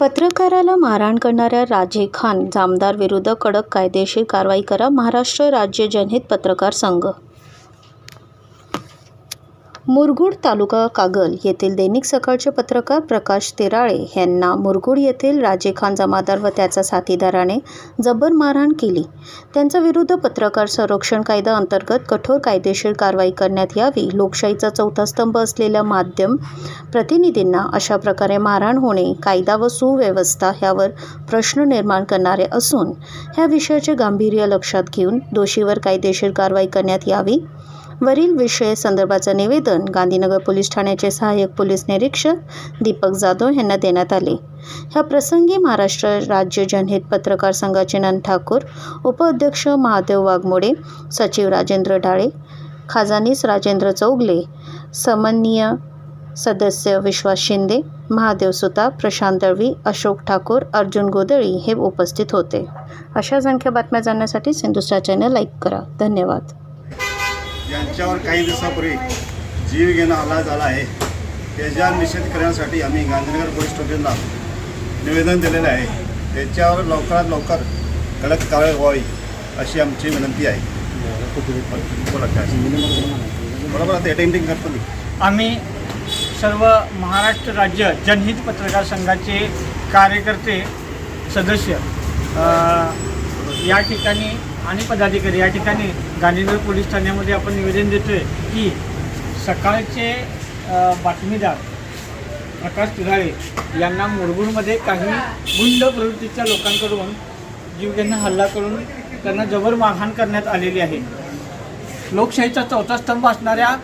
पत्रकाराला मारहाण करणाऱ्या राजे खान जामदार विरुद्ध कडक कायदेशीर कारवाई करा महाराष्ट्र राज्य जनहित पत्रकार संघ मुरगुड तालुका कागल येथील दैनिक सकाळचे पत्रकार प्रकाश तेराळे यांना मुरगुड येथील राजे खान जमादार व त्याच्या साथीदाराने जबर मारहाण केली. त्यांच्या विरुद्ध पत्रकार संरक्षण कायदा अंतर्गत कठोर कायदेशीर कारवाई करण्यात यावी लोकशाहीचा चौथा स्तंभ असलेल्या माध्यम प्रतिनिधींना अशा प्रकारे मारहाण होणे कायदा व सुव्यवस्था ह्यावर प्रश्न निर्माण करणारे असून ह्या विषयाचे गांभीर्य लक्षात घेऊन दोषीवर कायदेशीर कारवाई करण्यात यावी. वरील विषय संदर्भाचं निवेदन गांधीनगर पोलीस ठाण्याचे सहाय्यक पोलीस निरीक्षक दीपक जाधव यांना देण्यात आले. ह्या प्रसंगी महाराष्ट्र राज्य जनहित पत्रकार संघाचे नंद ठाकूर उपाध्यक्ष महादेव वाघमोडे सचिव राजेंद्र डाळे खाजानीस राजेंद्र चौगले समन्वय सदस्य विश्वास शिंदे महादेव सुता प्रशांत दळवी अशोक ठाकूर अर्जुन गोदळी हे उपस्थित होते. अशा संख्या बातम्या जाणण्यासाठी सिंधुस्टार चॅनल लाईक करा. धन्यवाद. ज्यांच्यावर काही दिवसापूर्वी जीव घेणं हल्ला झाला आहे. त्याच्या निषेध करण्यासाठी आम्ही गांधीनगर पोलीस स्टेशनला निवेदन दिलेलं आहे त्याच्यावर लवकरात लवकर कडक कारवाई व्हावी अशी आमची विनंती आहे. बरोबर आता अटेंडिंग करतो मी. आम्ही सर्व महाराष्ट्र राज्य जनहित पत्रकार संघाचे कार्यकर्ते सदस्य या ठिकाणी आणि पदाधिकारी या ठिकाणी गांधीनगर पोलीस ठाण्यामध्ये आपण निवेदन देतोय की सकाळचे बातमीदार प्रकाश तिघाळे यांना मुरगुडमध्ये काही गुंड प्रवृत्तीच्या लोकांकडून जीवघेणा हल्ला करून त्यांना जबर मारहाण करण्यात आलेली आहे. लोकशाहीचा चौथा स्तंभ असणाऱ्या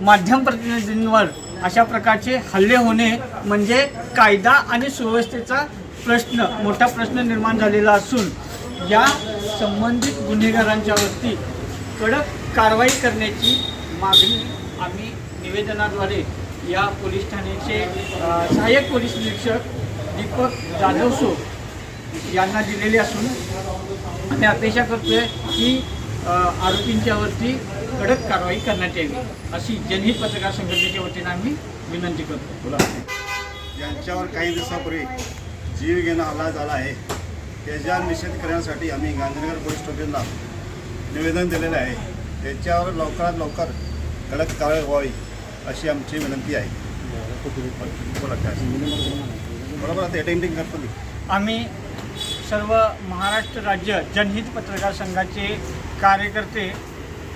माध्यम प्रतिनिधींवर अशा प्रकारचे हल्ले होणे म्हणजे कायदा आणि सुव्यवस्थेचा प्रश्न मोठा प्रश्न निर्माण झालेला असून या संबंधित गुन्हेगारांच्या वरती कडक कारवाई करण्याची मागणी आम्ही निवेदनाद्वारे या पोलीस ठाण्याचे सहाय्यक पोलीस निरीक्षक दीपक जाधव सो यांना दिलेली असून आम्ही अपेक्षा करतोय की आरोपींच्यावरती कडक कारवाई करण्यात यावी. अशी जनहित पत्रकार संघटनेच्या वतीनं आम्ही विनंती करतो. बोला. यांच्यावर काही दिवसापूर्वी जीव घेणं हल्ला झाला आहे. त्याचा निषेध करण्यासाठी आम्ही गांधीनगर पोलीस स्टेशनला निवेदन दिलेलं आहे. त्याच्यावर लवकरात लवकर कडक कारवाई व्हावी अशी आमची विनंती आहे. बरोबर आता अटेंडिंग करतो मी. आम्ही सर्व महाराष्ट्र राज्य जनहित पत्रकार संघाचे कार्यकर्ते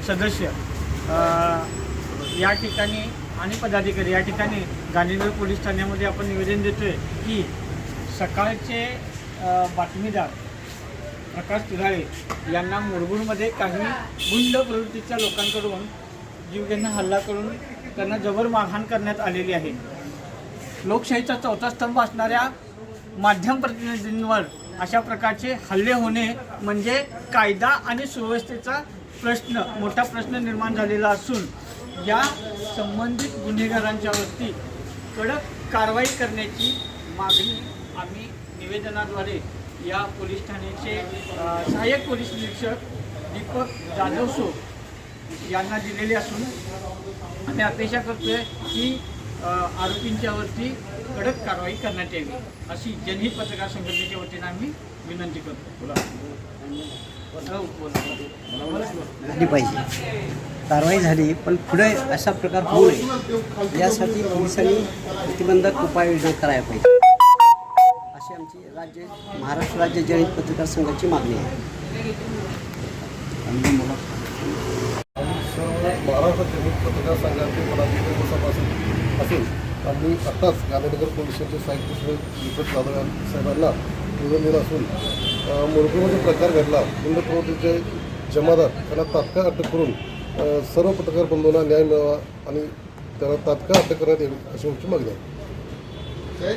सदस्य या ठिकाणी आणि पदाधिकारी या ठिकाणी गांधीनगर पोलीस ठाण्यामध्ये आपण निवेदन देतोय की सकाळचे बातमीदार प्रकाश तिराळे यांना मुरगुडमध्ये काही गुंड प्रवृत्तीच्या लोकांकडून जीवघेणा हल्ला करून त्यांना जबर मारहाण करण्यात आलेली आहे. लोकशाहीचा चौथा स्तंभ असणाऱ्या माध्यम प्रतिनिधींवर अशा प्रकारचे हल्ले होणे म्हणजे कायदा आणि सुव्यवस्थेचा प्रश्न मोठा प्रश्न निर्माण झालेला असून या संबंधित गुन्हेगारांच्यावरती कडक कारवाई करण्याची मागणी आम्ही निवेदनाद्वारे या पोलीस ठाण्याचे सहाय्यक पोलीस निरीक्षक दीपक जाधव सो यांना दिलेली असून आम्ही अपेक्षा करतोय की आरोपींच्यावरती कडक कारवाई करण्यात यावी अशी जनहित पत्रकार संघटनेच्या वतीनं आम्ही विनंती करतो. बोला. हो, बोला. झाली पाहिजे. कारवाई झाली पण पुढे असा प्रकार होऊ नये. यासाठी पोलिसांनी प्रतिबंधक उपाययोजना करायला पाहिजे. अशी आमची राज्य महाराष्ट्र राज्य जनित पत्रकार संघाची मागणी आहे. महाराष्ट्र जनित पत्रकार संघाचे पदाधिकारी बसापासून असेल आम्ही आत्ताच गांधीनगर पोलिसांचे साहित्य दीपक जाधव साहेबांना निवडून दिलं असून मुलगीमध्ये प्रकार घडला. गुंड प्रवृत्तीचे जमादार त्यांना तात्काळ अटक करून सर्व पत्रकार बंधूंना न्याय मिळावा आणि त्यांना तात्काळ अटक करण्यात यावी अशी आमची मागणी आहे.